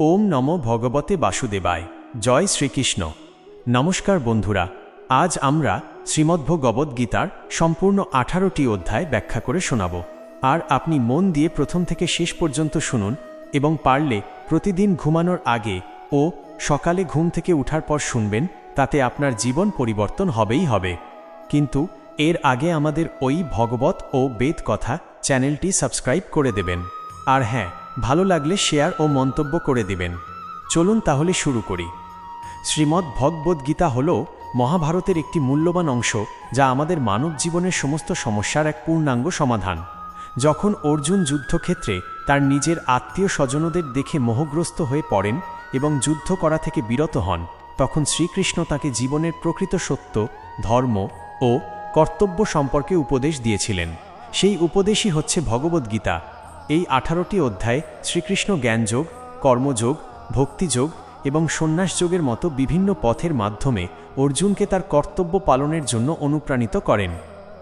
ওম নম ভগবতে বাসুদেবায়। জয় শ্রীকৃষ্ণ। নমস্কার বন্ধুরা, আজ আমরা শ্রীমদ্ভগবদ্ গীতার সম্পূর্ণ আঠারোটি অধ্যায় ব্যাখ্যা করে শোনাব। আর আপনি মন দিয়ে প্রথম থেকে শেষ পর্যন্ত শুনুন এবং পারলে প্রতিদিন ঘুমানোর আগে ও সকালে ঘুম থেকে উঠার পর শুনবেন, তাতে আপনার জীবন পরিবর্তন হবেই হবে। কিন্তু এর আগে আমাদের ওই ভগবত ও বেদ কথা চ্যানেলটি সাবস্ক্রাইব করে দেবেন। আর হ্যাঁ ভালো লাগলে শেয়ার ও মন্তব্য করে দেবেন। চলুন তাহলে শুরু করি। শ্রীমদ্ ভগবদ্গীতা হল মহাভারতের একটি মূল্যবান অংশ যা আমাদের মানব জীবনের সমস্ত সমস্যার এক পূর্ণাঙ্গ সমাধান। যখন অর্জুন যুদ্ধক্ষেত্রে তার নিজের আত্মীয় স্বজনদের দেখে মোহগ্রস্ত হয়ে পড়েন এবং যুদ্ধ করা থেকে বিরত হন, তখন শ্রীকৃষ্ণ তাকে জীবনের প্রকৃত সত্য, ধর্ম ও কর্তব্য সম্পর্কে উপদেশ দিয়েছিলেন। সেই উপদেশই হচ্ছে ভগবদ্গীতা এই আঠারোটি অধ্যায় শ্রীকৃষ্ণ জ্ঞানযোগ, কর্মযোগ, ভক্তিযোগ এবং সন্ন্যাসযোগের মতো বিভিন্ন পথের মাধ্যমে অর্জুনকে তার কর্তব্য পালনের জন্য অনুপ্রাণিত করেন।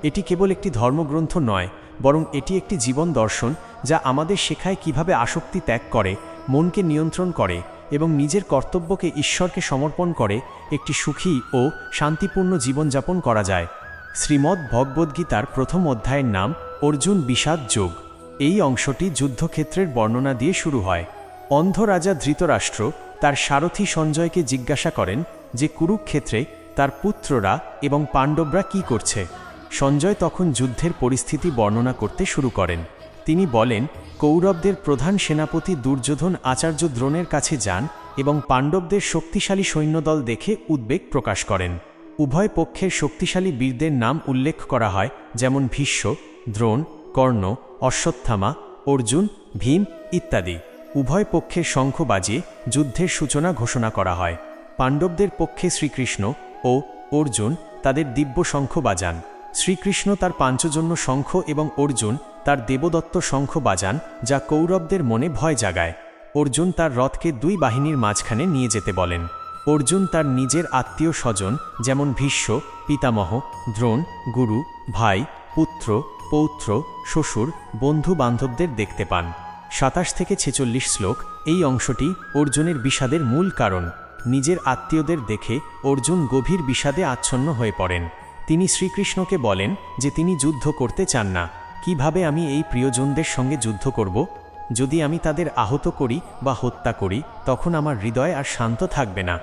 এটি কেবল একটি ধর্মগ্রন্থ নয়, বরং এটি একটি জীবন দর্শন যা আমাদের শেখায় কীভাবে আসক্তি ত্যাগ করে, মনকে নিয়ন্ত্রণ করে এবং নিজের কর্তব্যকে ঈশ্বরকে সমর্পণ করে একটি সুখী ও শান্তিপূর্ণ জীবনযাপন করা যায়। শ্রীমদ্ ভগবদ্গীতার প্রথম অধ্যায়ের নাম অর্জুন বিষাদ যোগ। এই অংশটি যুদ্ধক্ষেত্রের বর্ণনা দিয়ে শুরু হয়। অন্ধ রাজা ধৃতরাষ্ট্র তার সারথী সঞ্জয়কে জিজ্ঞাসা করেন যে কুরুক্ষেত্রে তার পুত্ররা এবং পাণ্ডবরা কি করছে। সঞ্জয় তখন যুদ্ধের পরিস্থিতি বর্ণনা করতে শুরু করেন। তিনি বলেন, কৌরবদের প্রধান সেনাপতি দুর্যোধন আচার্য দ্রোণের কাছে যান এবং পাণ্ডবদের শক্তিশালী সৈন্যদল দেখে উদ্বেগ প্রকাশ করেন। উভয় পক্ষের শক্তিশালী বীরদের নাম উল্লেখ করা হয়, যেমন ভীষ্ম, দ্রোণ, কর্ণ অশ্বত্থামা, অর্জুন, ভীম ইত্যাদি। উভয় পক্ষে শঙ্খ বাজিয়ে যুদ্ধের সূচনা ঘোষণা করা হয়। পাণ্ডবদের পক্ষে শ্রীকৃষ্ণ ও অর্জুন তাদের দিব্য শঙ্খ বাজান। শ্রীকৃষ্ণ তার পাঞ্চজন্য শঙ্খ এবং অর্জুন তার দেবদত্ত শঙ্খ বাজান, যা কৌরবদের মনে ভয় জাগায়। অর্জুন তার রথকে দুই বাহিনীর মাঝখানে নিয়ে যেতে বলেন। অর্জুন তার নিজের আত্মীয় স্বজন, যেমন ভীষ্ম, পিতামহ, দ্রোণ, গুরু, ভাই, পুত্র পৌত্র, শ্বশুর বন্ধু বান্ধবদের দেখতে পান। সাতাশ থেকে ছেচল্লিশ শ্লোক, এই অংশটি অর্জুনের বিষাদের মূল কারণ। নিজের আত্মীয়দের দেখে অর্জুন গভীর বিষাদে আচ্ছন্ন হয়ে পড়েন। তিনি শ্রীকৃষ্ণকে বলেন যে তিনি যুদ্ধ করতে চান না। কীভাবে আমি এই প্রিয়জনদের সঙ্গে যুদ্ধ করব? যদি আমি তাদের আহত করি বা হত্যা করি, তখন আমার হৃদয় আর শান্ত থাকবে না।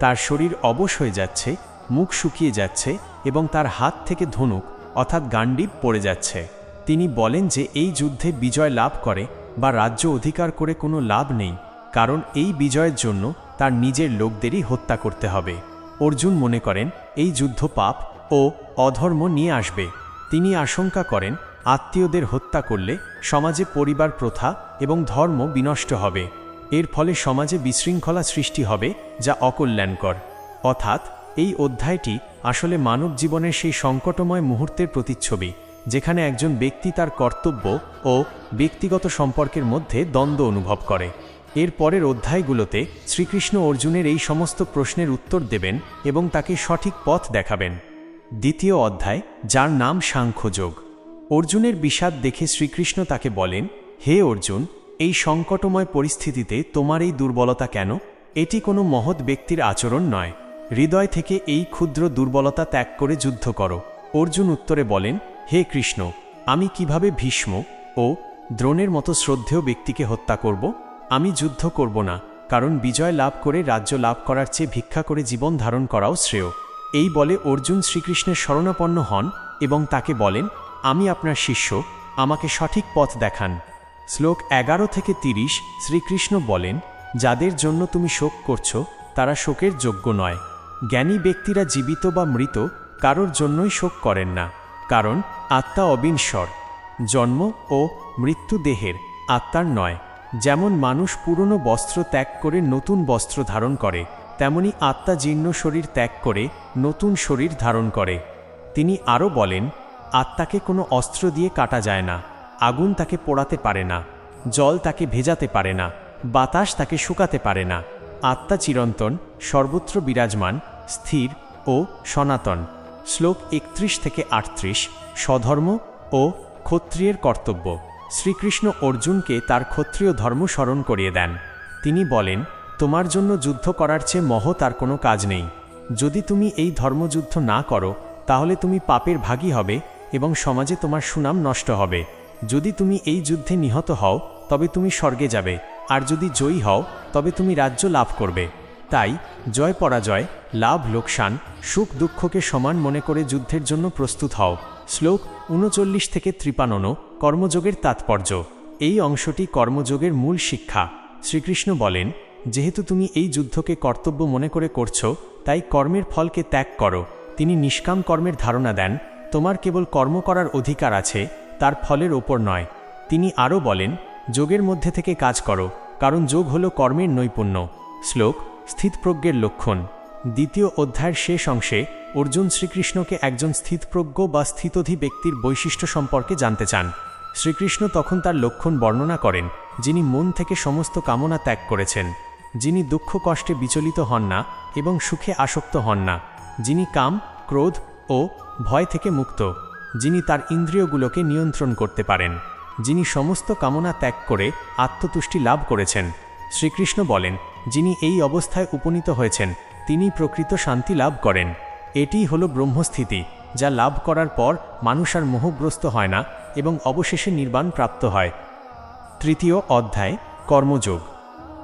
তার শরীর অবশ হয়ে যাচ্ছে, মুখ শুকিয়ে যাচ্ছে এবং তার হাত থেকে ধনুক অর্থাৎ গান্ডিব পড়ে যাচ্ছে। তিনি বলেন যে এই যুদ্ধে বিজয় লাভ করে বা রাজ্য অধিকার করে কোনো লাভ নেই, কারণ এই বিজয়ের জন্য তার নিজের লোকদেরই হত্যা করতে হবে। অর্জুন মনে করেন, এই যুদ্ধ পাপ ও অধর্ম নিয়ে আসবে। তিনি আশঙ্কা করেন, আত্মীয়দের হত্যা করলে সমাজে পরিবার প্রথা এবং ধর্ম বিনষ্ট হবে। এর ফলে সমাজে বিশৃঙ্খলা সৃষ্টি হবে যা অকল্যাণকর। অর্থাৎ এই অধ্যায়টি আসলে মানব জীবনের সেই সংকটময় মুহূর্তের প্রতিচ্ছবি, যেখানে একজন ব্যক্তি তার কর্তব্য ও ব্যক্তিগত সম্পর্কের মধ্যে দ্বন্দ্ব অনুভব করে। এর পরের অধ্যায়গুলোতে শ্রীকৃষ্ণ অর্জুনের এই সমস্ত প্রশ্নের উত্তর দেবেন এবং তাকে সঠিক পথ দেখাবেন। দ্বিতীয় অধ্যায়, যার নাম সাংখ্যযোগ। অর্জুনের বিষাদ দেখে শ্রীকৃষ্ণ তাকে বলেন, হে অর্জুন, এই সংকটময় পরিস্থিতিতে তোমার এই দুর্বলতা কেন? এটি কোনো মহৎ ব্যক্তির আচরণ নয়। হৃদয় থেকে এই ক্ষুদ্র দুর্বলতা ত্যাগ করে যুদ্ধ করো। অর্জুন উত্তরে বলেন, হে কৃষ্ণ, আমি কীভাবে ভীষ্ম ও দ্রোণের মতো শ্রদ্ধেয় ব্যক্তিকে হত্যা করব? আমি যুদ্ধ করব না, কারণ বিজয় লাভ করে রাজ্য লাভ করার চেয়ে ভিক্ষা করে জীবন ধারণ করাও শ্রেয়। এই বলে অর্জুন শ্রীকৃষ্ণের শরণাপন্ন হন এবং তাকে বলেন, আমি আপনার শিষ্য, আমাকে সঠিক পথ দেখান। শ্লোক এগারো থেকে তিরিশ, শ্রীকৃষ্ণ বলেন, যাদের জন্য তুমি শোক করছ, তারা শোকের যোগ্য নয়। জ্ঞানী ব্যক্তিরা জীবিত বা মৃত, কারোর জন্যই শোক করেন না, কারণ আত্মা অবিনশ্বর জন্ম ও মৃত্যু দেহের, আত্মার নয়। যেমন মানুষ পুরনো বস্ত্র ত্যাগ করে নতুন বস্ত্র ধারণ করে, তেমনি আত্মা জীর্ণ শরীর ত্যাগ করে নতুন শরীর ধারণ করে। তিনি আরও বলেন, আত্মাকে কোনো অস্ত্র দিয়ে কাটা যায় না, আগুন তাকে পোড়াতে পারে না, জল তাকে ভেজাতে পারে না, বাতাস তাকে শুকাতে পারে না। আত্মা চিরন্তন, সর্বত্র বিরাজমান স্থির ও সনাতন। শ্লোক একত্রিশ থেকে আটত্রিশ, স্বধর্ম ও ক্ষত্রিয়ের কর্তব্য। শ্রীকৃষ্ণ অর্জুনকে তার ক্ষত্রিয় ধর্ম স্মরণ করিয়ে দেন। তিনি বলেন, তোমার জন্য যুদ্ধ করার চেয়ে মহৎ আর কোনো কাজ নেই। যদি তুমি এই ধর্মযুদ্ধ না করো, তাহলে তুমি পাপের ভাগী হবে এবং সমাজে তোমার সুনাম নষ্ট হবে। যদি তুমি এই যুদ্ধে নিহত হও, তবে তুমি স্বর্গে যাবে। আর যদি জয়ী হও, তবে তুমি রাজ্য লাভ করবে। তাই জয় পরাজয়, লাভ লোকসান, সুখ দুঃখকে সমান মনে করে যুদ্ধের জন্য প্রস্তুত হও। শ্লোক উনচল্লিশ থেকে ত্রিপানন কর্মযোগের তাৎপর্য। এই অংশটি কর্মযোগের মূল শিক্ষা। শ্রীকৃষ্ণ বলেন, যেহেতু তুমি এই যুদ্ধকে কর্তব্য মনে করে করছ, তাই কর্মের ফলকে ত্যাগ করো। তিনি নিষ্কাম কর্মের ধারণা দেন, তোমার কেবল কর্ম করার অধিকার আছে, তার ফলের ওপর নয়। তিনি আরও বলেন, যোগের মধ্যে থেকে কাজ করো, কারণ যোগ হল কর্মের নৈপুণ্য। শ্লোক স্থিতপ্রজ্ঞের লক্ষণ। দ্বিতীয় অধ্যায়ের শেষ অংশে অর্জুন শ্রীকৃষ্ণকে একজন স্থিতপ্রজ্ঞ বা স্থিতধী ব্যক্তির বৈশিষ্ট্য সম্পর্কে জানতে চান। শ্রীকৃষ্ণ তখন তার লক্ষণ বর্ণনা করেন, যিনি মন থেকে সমস্ত কামনা ত্যাগ করেছেন। যিনি দুঃখ কষ্টে বিচলিত হন না এবং সুখে আসক্ত হন না। যিনি কাম, ক্রোধ ও ভয় থেকে মুক্ত। যিনি তার ইন্দ্রিয়গুলোকে নিয়ন্ত্রণ করতে পারেন। যিনি সমস্ত কামনা ত্যাগ করে আত্মতুষ্টি লাভ করেছেন। শ্রীকৃষ্ণ বলেন, যিনি এই অবস্থায় উপনীত হয়েছেন, তিনি প্রকৃত শান্তি লাভ করেন। এটিই হল ব্রহ্মস্থিতি, যা লাভ করার পর মানুষ আর মোহগ্রস্ত হয় না এবং অবশেষে নির্বাণ প্রাপ্ত হয়। তৃতীয় অধ্যায়, কর্মযোগ।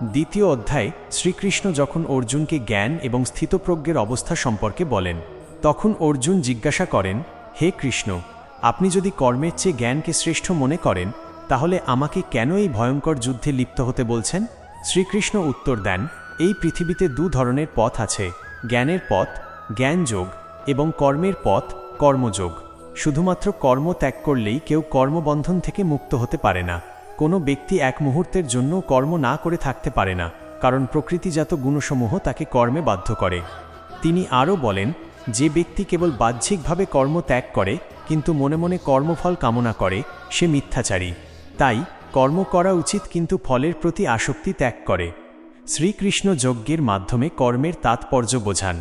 দ্বিতীয় অধ্যায়ে, শ্রীকৃষ্ণ যখন অর্জুনকে জ্ঞান এবং স্থিতপ্রজ্ঞের অবস্থা সম্পর্কে বলেন, তখন অর্জুন জিজ্ঞাসা করেন, হে কৃষ্ণ, আপনি যদি কর্মের চেয়ে জ্ঞানকে শ্রেষ্ঠ মনে করেন, তাহলে আমাকে কেন এই ভয়ঙ্কর যুদ্ধে লিপ্ত হতে বলছেন? শ্রীকৃষ্ণ উত্তর দেন, এই পৃথিবীতে দু ধরনের পথ আছে, জ্ঞানের পথ, জ্ঞানযোগ, এবং কর্মের পথ, কর্মযোগ। শুধুমাত্র কর্ম ত্যাগ করলেই কেউ কর্মবন্ধন থেকে মুক্ত হতে পারে না। কোনো ব্যক্তি এক মুহূর্তের জন্য কর্ম না করে থাকতে পারে না, কারণ প্রকৃতিজাত গুণসমূহ তাকে কর্মে বাধ্য করে। তিনি আরও বলেন, যে ব্যক্তি কেবল বাহ্যিকভাবে কর্ম ত্যাগ করে, কিন্তু মনে মনে কর্মফল কামনা করে, সে মিথ্যাচারী। তাই কর্ম করা উচিত কিন্তু ফলের প্রতি আসক্তি ত্যাগ করে। শ্রীকৃষ্ণ যজ্ঞের মাধ্যমে কর্মের তাৎপর্য বোঝান।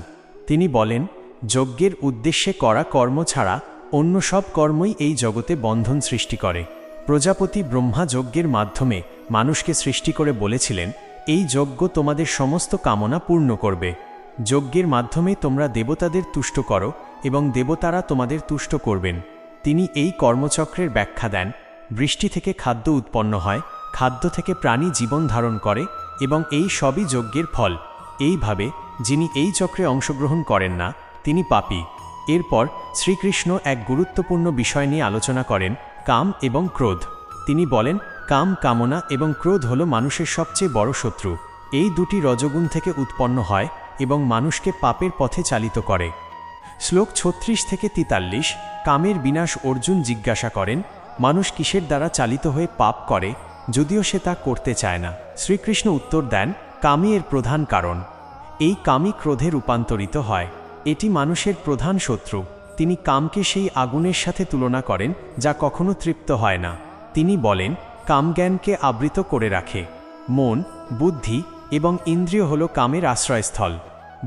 তিনি বলেন, যজ্ঞের উদ্দেশ্যে করা কর্ম ছাড়া অন্য সব কর্মই এই জগতে বন্ধন সৃষ্টি করে। প্রজাপতি ব্রহ্মা যজ্ঞের মাধ্যমে মানুষকে সৃষ্টি করে বলেছিলেন, এই যজ্ঞ তোমাদের সমস্ত কামনা পূর্ণ করবে। যজ্ঞের মাধ্যমে তোমরা দেবতাদের তুষ্ট করো এবং দেবতারা তোমাদের তুষ্ট করবেন। তিনি এই কর্মচক্রের ব্যাখ্যা দেন বৃষ্টি থেকে খাদ্য উৎপন্ন হয়, খাদ্য থেকে প্রাণী জীবন ধারণ করে এবং এই সবই যজ্ঞের ফল। এইভাবে যিনি এই চক্রে অংশগ্রহণ করেন না, তিনি পাপী। এরপর শ্রীকৃষ্ণ এক গুরুত্বপূর্ণ বিষয় নিয়ে আলোচনা করেন, কাম এবং ক্রোধ। তিনি বলেন, কাম কামনা এবং ক্রোধ হল মানুষের সবচেয়ে বড় শত্রু। এই দুটি রজগুণ থেকে উৎপন্ন হয় এবং মানুষকে পাপের পথে চালিত করে। শ্লোক ছত্রিশ থেকে তিতাল্লিশ, কামের বিনাশ অর্জুন জিজ্ঞাসা করেন মানুষ কিসের দ্বারা চালিত হয়ে পাপ করে, যদিও সে তা করতে চায় না। শ্রীকৃষ্ণ উত্তর দেন, কামই এর প্রধান কারণ। এই কামই ক্রোধে রূপান্তরিত হয়। এটি মানুষের প্রধান শত্রু। তিনি কামকে সেই আগুনের সাথে তুলনা করেন, যা কখনো তৃপ্ত হয় না। তিনি বলেন, কামজ্ঞানকে আবৃত করে রাখে। মন, বুদ্ধি এবং ইন্দ্রিয় হল কামের আশ্রয়স্থল।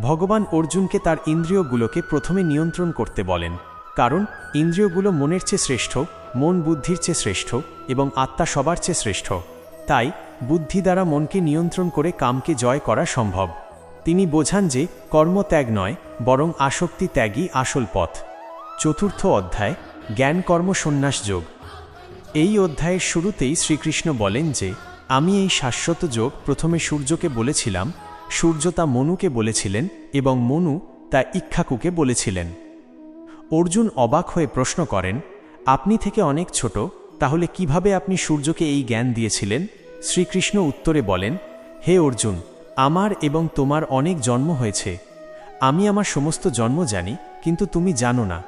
ভগবান অর্জুনকে তার ইন্দ্রিয়গুলোকে প্রথমে নিয়ন্ত্রণ করতে বলেন, কারণ ইন্দ্রিয়গুলো মনের চেয়ে শ্রেষ্ঠ মন বুদ্ধির চেয়ে শ্রেষ্ঠ এবং আত্মা সবার চেয়ে শ্রেষ্ঠ। তাই বুদ্ধি দ্বারা মনকে নিয়ন্ত্রণ করে কামকে জয় করা সম্ভব। তিনি বোঝান যে কর্মত্যাগ নয়, বরং আসক্তি ত্যাগই আসল পথ। চতুর্থ অধ্যায়, জ্ঞান কর্ম সন্ন্যাস যোগ। এই অধ্যায়ের শুরুতেই শ্রীকৃষ্ণ বলেন যে, আমি এই শাশ্বত যোগ প্রথমে সূর্যকে বলেছিলাম, সূর্য তা মনুকে বলেছিলেন এবং মনু তা ইক্ষাকুকে বলেছিলেন। অর্জুন অবাক হয়ে প্রশ্ন করেন আপনি থেকে অনেক ছোট, তাহলে কীভাবে আপনি সূর্যকে এই জ্ঞান দিয়েছিলেন? শ্রীকৃষ্ণ উত্তরে বলেন, হে অর্জুন, আমার এবং তোমার অনেক জন্ম হয়েছে। আমি আমার সমস্ত জন্ম জানি, কিন্তু তুমি জানো না।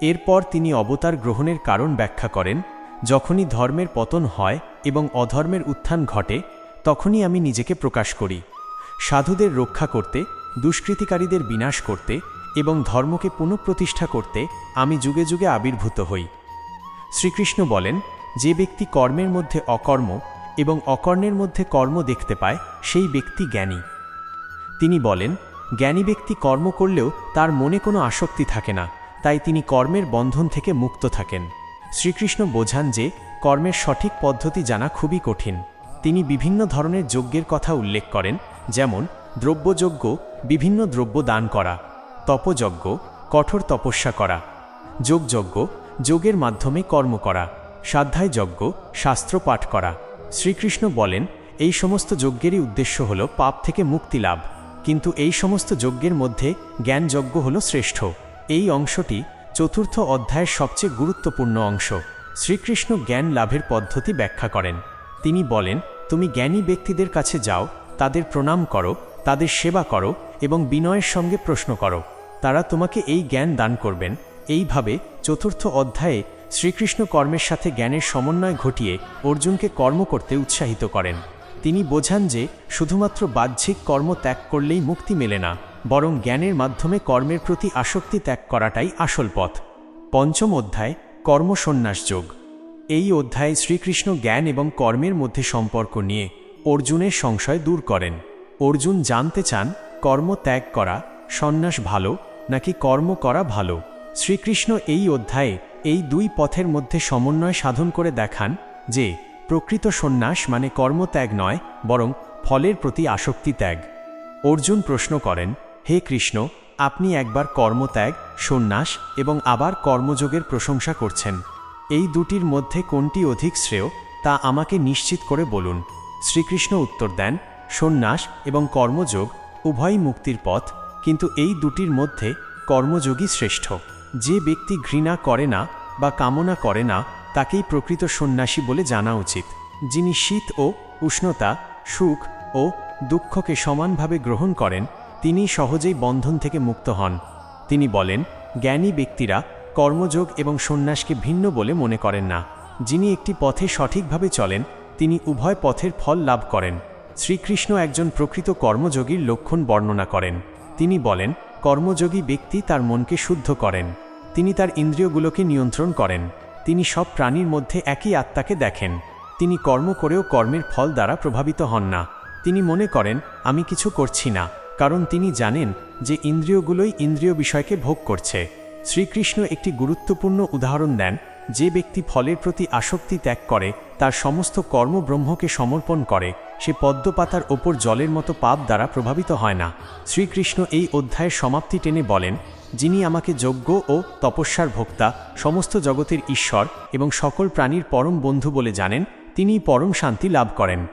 এরপর তিনি অবতার গ্রহণের কারণ ব্যাখ্যা করেন, যখনই ধর্মের পতন হয় এবং অধর্মের উত্থান ঘটে, তখনই আমি নিজেকে প্রকাশ করি। সাধুদের রক্ষা করতে, দুষ্কৃতিকারীদের বিনাশ করতে এবং ধর্মকে পুনঃপ্রতিষ্ঠা করতে আমি যুগে যুগে আবির্ভূত হই। শ্রীকৃষ্ণ বলেন, যে ব্যক্তি কর্মের মধ্যে অকর্ম এবং অকর্ণের মধ্যে কর্ম দেখতে পায়, সেই ব্যক্তি জ্ঞানী। তিনি বলেন, জ্ঞানী ব্যক্তি কর্ম করলেও তার মনে কোনো আসক্তি থাকে না, তাই তিনি কর্মের বন্ধন থেকে মুক্ত থাকেন। শ্রীকৃষ্ণ বোঝান যে, কর্মের সঠিক পদ্ধতি জানা খুবই কঠিন। তিনি বিভিন্ন ধরনের যজ্ঞের কথা উল্লেখ করেন, যেমন, দ্রব্যযজ্ঞ, বিভিন্ন দ্রব্য দান করা। তপযজ্ঞ, কঠোর তপস্যা করা, যোগযজ্ঞ, যোগের মাধ্যমে কর্ম করা সাধ্যায় যজ্ঞ শাস্ত্র পাঠ করা। শ্রীকৃষ্ণ বলেন, এই সমস্ত যজ্ঞেরই উদ্দেশ্য হল পাপ থেকে মুক্তি লাভ। কিন্তু এই সমস্ত যজ্ঞের মধ্যে জ্ঞানযজ্ঞ হল শ্রেষ্ঠ। এই অংশটি চতুর্থ অধ্যায়ের সবচেয়ে গুরুত্বপূর্ণ অংশ। শ্রীকৃষ্ণ জ্ঞান লাভের পদ্ধতি ব্যাখ্যা করেন। তিনি বলেন, তুমি জ্ঞানী ব্যক্তিদের কাছে যাও, তাদের প্রণাম করো, তাদের সেবা করো এবং বিনয়ের সঙ্গে প্রশ্ন করো। তারা তোমাকে এই জ্ঞান দান করবেন। এইভাবে চতুর্থ অধ্যায়ে শ্রীকৃষ্ণ কর্মের সাথে জ্ঞানের সমন্বয় ঘটিয়ে অর্জুনকে কর্ম করতে উৎসাহিত করেন। তিনি বোঝান যে শুধুমাত্র বাহ্যিক কর্ম ত্যাগ করলেই মুক্তি মেলে না, বরং জ্ঞানের মাধ্যমে কর্মের প্রতি আসক্তি ত্যাগ করাটাই আসল পথ। পঞ্চম অধ্যায়, কর্মসন্ন্যাস যোগ। এই অধ্যায়ে শ্রীকৃষ্ণ জ্ঞান এবং কর্মের মধ্যে সম্পর্ক নিয়ে অর্জুনের সংশয় দূর করেন। অর্জুন জানতে চান, কর্ম ত্যাগ করা, সন্ন্যাস ভালো নাকি কর্ম করা ভালো? শ্রীকৃষ্ণ এই অধ্যায়ে এই দুই পথের মধ্যে সমন্বয় সাধন করে দেখান যে, প্রকৃত সন্ন্যাস মানে কর্মত্যাগ নয়, বরং ফলের প্রতি আসক্তি ত্যাগ অর্জুন প্রশ্ন করেন, হে কৃষ্ণ, আপনি একবার কর্মত্যাগ, সন্ন্যাস এবং আবার কর্মযোগের প্রশংসা করছেন। এই দুটির মধ্যে কোনটি অধিক শ্রেয়, তা আমাকে নিশ্চিত করে বলুন। শ্রীকৃষ্ণ উত্তর দেন, সন্ন্যাস এবং কর্মযোগ উভয়ই মুক্তির পথ কিন্তু এই দুটির মধ্যে কর্মযোগী শ্রেষ্ঠ। যে ব্যক্তি ঘৃণা করে না বা কামনা করে না, তাকেই প্রকৃত সন্ন্যাসী বলে জানা উচিত। যিনি শীত ও উষ্ণতা, সুখ ও দুঃখকে সমানভাবে গ্রহণ করেন, তিনি সহজেই বন্ধন থেকে মুক্ত হন। তিনি বলেন, জ্ঞানী ব্যক্তিরা কর্মযোগ এবং সন্ন্যাসকে ভিন্ন বলে মনে করেন না। যিনি একটি পথে সঠিকভাবে চলেন, তিনি উভয় পথের ফল লাভ করেন। শ্রীকৃষ্ণ একজন প্রকৃত কর্মযোগীর লক্ষণ বর্ণনা করেন। তিনি বলেন, কর্মযোগী ব্যক্তি তার মনকে শুদ্ধ করেন। তিনি তার ইন্দ্রিয়গুলোকে নিয়ন্ত্রণ করেন। তিনি সব প্রাণীর মধ্যে একই আত্মাকে দেখেন। তিনি কর্ম করেও কর্মের ফল দ্বারা প্রভাবিত হন না। তিনি মনে করেন, আমি কিছু করছি না, কারণ তিনি জানেন যে ইন্দ্রিয়গুলোই ইন্দ্রিয় বিষয়কে ভোগ করছে। শ্রীকৃষ্ণ একটি গুরুত্বপূর্ণ উদাহরণ দেন যে ব্যক্তি ফলের প্রতি আসক্তি ত্যাগ করে, তার সমস্ত কর্ম ব্রহ্মকে সমর্পণ করে, সে পদ্মপাতার ওপর জলের মতো পাপ দ্বারা প্রভাবিত হয় না। শ্রীকৃষ্ণ এই অধ্যায়ের সমাপ্তি টেনে বলেন, যিনি আমাকে যজ্ঞ ও তপস্যার ভোক্তা, সমস্ত জগতের ঈশ্বর এবং সকল প্রাণীর পরম বন্ধু বলে জানেন তিনি পরম শান্তি লাভ করেন।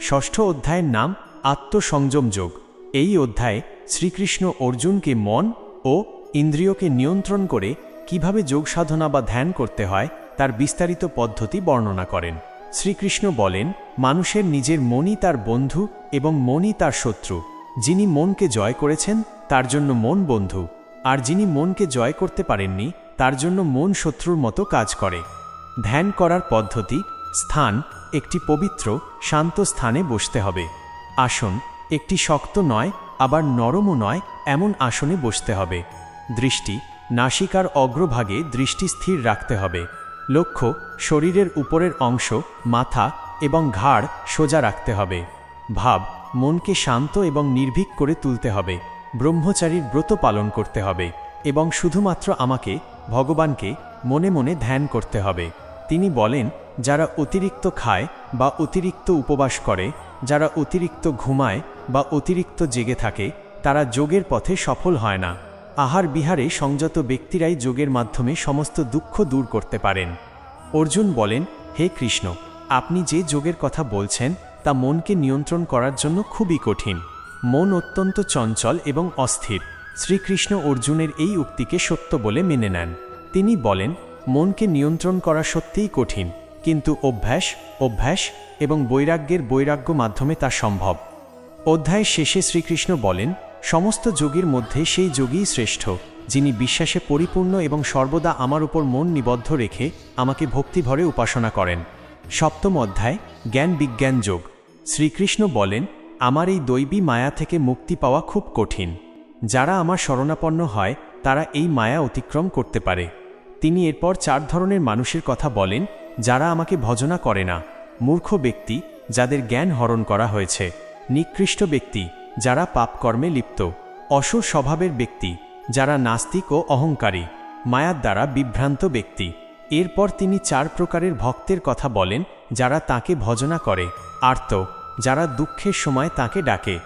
ষষ্ঠ অধ্যায়ের নাম, আত্মসংযম যোগ। এই অধ্যায়ে শ্রীকৃষ্ণ অর্জুনকে মন ও ইন্দ্রিয়কে নিয়ন্ত্রণ করে কীভাবে যোগ সাধনা বা ধ্যান করতে হয়, তার বিস্তারিত পদ্ধতি বর্ণনা করেন। শ্রীকৃষ্ণ বলেন, মানুষের নিজের মনই তার বন্ধু এবং মনই তার শত্রু। যিনি মনকে জয় করেছেন, তার জন্য মন বন্ধু। আর যিনি মনকে জয় করতে পারেননি, তার জন্য মন শত্রুর মতো কাজ করে। ধ্যান করার পদ্ধতি, স্থান, একটি পবিত্র, শান্ত স্থানে বসতে হবে। আসন, একটি শক্ত নয়, আবার নরমও নয়, এমন আসনে বসতে হবে। দৃষ্টি নাসিকার অগ্রভাগে দৃষ্টি স্থির রাখতে হবে। লক্ষ্য, শরীরের উপরের অংশ, মাথা এবং ঘাড় সোজা রাখতে হবে। ভাব, মনকে শান্ত এবং নির্ভীক করে তুলতে হবে। ব্রহ্মচারীর ব্রত পালন করতে হবে এবং শুধুমাত্র আমাকে, ভগবানকে, মনে মনে ধ্যান করতে হবে। তিনি বলেন, যারা অতিরিক্ত খায় বা অতিরিক্ত উপবাস করে, যারা অতিরিক্ত ঘুমায় বা অতিরিক্ত জেগে থাকে, তারা যোগের পথে সফল হয় না। আহার বিহারে সংযত ব্যক্তিরাই যোগের মাধ্যমে সমস্ত দুঃখ দূর করতে পারেন। অর্জুন বলেন, হে কৃষ্ণ, আপনি যে যোগের কথা বলছেন, তা মনকে নিয়ন্ত্রণ করার জন্য খুবই কঠিন। মন অত্যন্ত চঞ্চল এবং অস্থির। শ্রীকৃষ্ণ অর্জুনের এই উক্তিকে সত্য বলে মেনে নেন। তিনি বলেন, মনকে নিয়ন্ত্রণ করা সত্যিই কঠিন, কিন্তু অভ্যাস অভ্যাস এবং বৈরাগ্যের বৈরাগ্য মাধ্যমে তা সম্ভব। অধ্যায়ের শেষে শ্রীকৃষ্ণ বলেন সমস্ত যোগীর মধ্যে সেই যোগীই শ্রেষ্ঠ, যিনি বিশ্বাসে পরিপূর্ণ এবং সর্বদা আমার উপর মন নিবদ্ধ রেখে আমাকে ভক্তিভরে উপাসনা করেন। সপ্তম অধ্যায়, জ্ঞান বিজ্ঞান যোগ। শ্রীকৃষ্ণ বলেন, আমার এই দৈবী মায়া থেকে মুক্তি পাওয়া খুব কঠিন। যারা আমার শরণাপন্ন হয়, তারা এই মায়া অতিক্রম করতে পারে। তিনি এরপর চার ধরনের মানুষের কথা বলেন, যারা আমাকে ভজনা করে না। মূর্খ ব্যক্তি, যাদের জ্ঞান হরণ করা হয়েছে। নিকৃষ্ট ব্যক্তি যারা পাপকর্মে লিপ্ত অসুর স্বভাবের ব্যক্তি, যারা নাস্তিক ও অহংকারী, মায়ার দ্বারা বিভ্রান্ত ব্যক্তি। এরপর তিনি চার প্রকারের ভক্তের কথা বলেন, যারা তাকে ভজনা করে। আর্ত, যারা দুঃখের সময় তাকে ডাকে।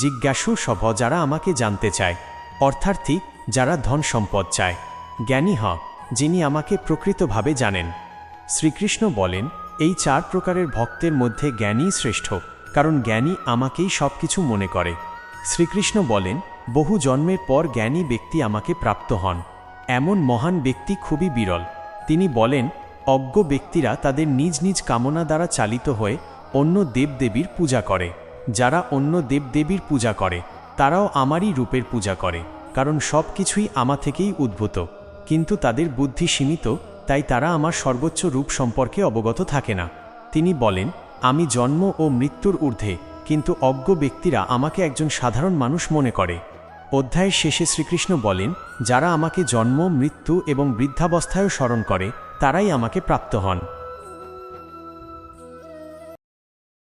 জিজ্ঞাসু সভ যারা আমাকে জানতে চায়। অর্থার্থী, যারা ধন সম্পদ চায়। জ্ঞানী হ, যিনি আমাকে প্রকৃতভাবে জানেন। শ্রীকৃষ্ণ বলেন, এই চার প্রকারের ভক্তের মধ্যে জ্ঞানই শ্রেষ্ঠ। কারণ জ্ঞানী আমাকেই সব কিছু মনে করে। শ্রীকৃষ্ণ বলেন, বহু জন্মের পর জ্ঞানী ব্যক্তি আমাকে প্রাপ্ত হন। এমন মহান ব্যক্তি খুবই বিরল। তিনি বলেন, অজ্ঞ ব্যক্তিরা তাদের নিজ নিজ কামনা দ্বারা চালিত হয়ে অন্য দেবদেবীর পূজা করে। যারা অন্য দেবদেবীর পূজা করে, তারাও আমারই রূপের পূজা করে, কারণ সব কিছুই আমা থেকেই উদ্ভূত। কিন্তু তাদের বুদ্ধি সীমিত, তাই তারা আমার সর্বোচ্চ রূপ সম্পর্কে অবগত থাকে না। তিনি বলেন আমি জন্ম ও মৃত্যুর ঊর্ধ্বে, কিন্তু অজ্ঞ ব্যক্তিরা আমাকে একজন সাধারণ মানুষ মনে করে। অধ্যায়ের শেষে শ্রীকৃষ্ণ বলেন, যারা আমাকে জন্ম, মৃত্যু এবং বৃদ্ধাবস্থায়ও স্মরণ করে, তারাই আমাকে প্রাপ্ত হন।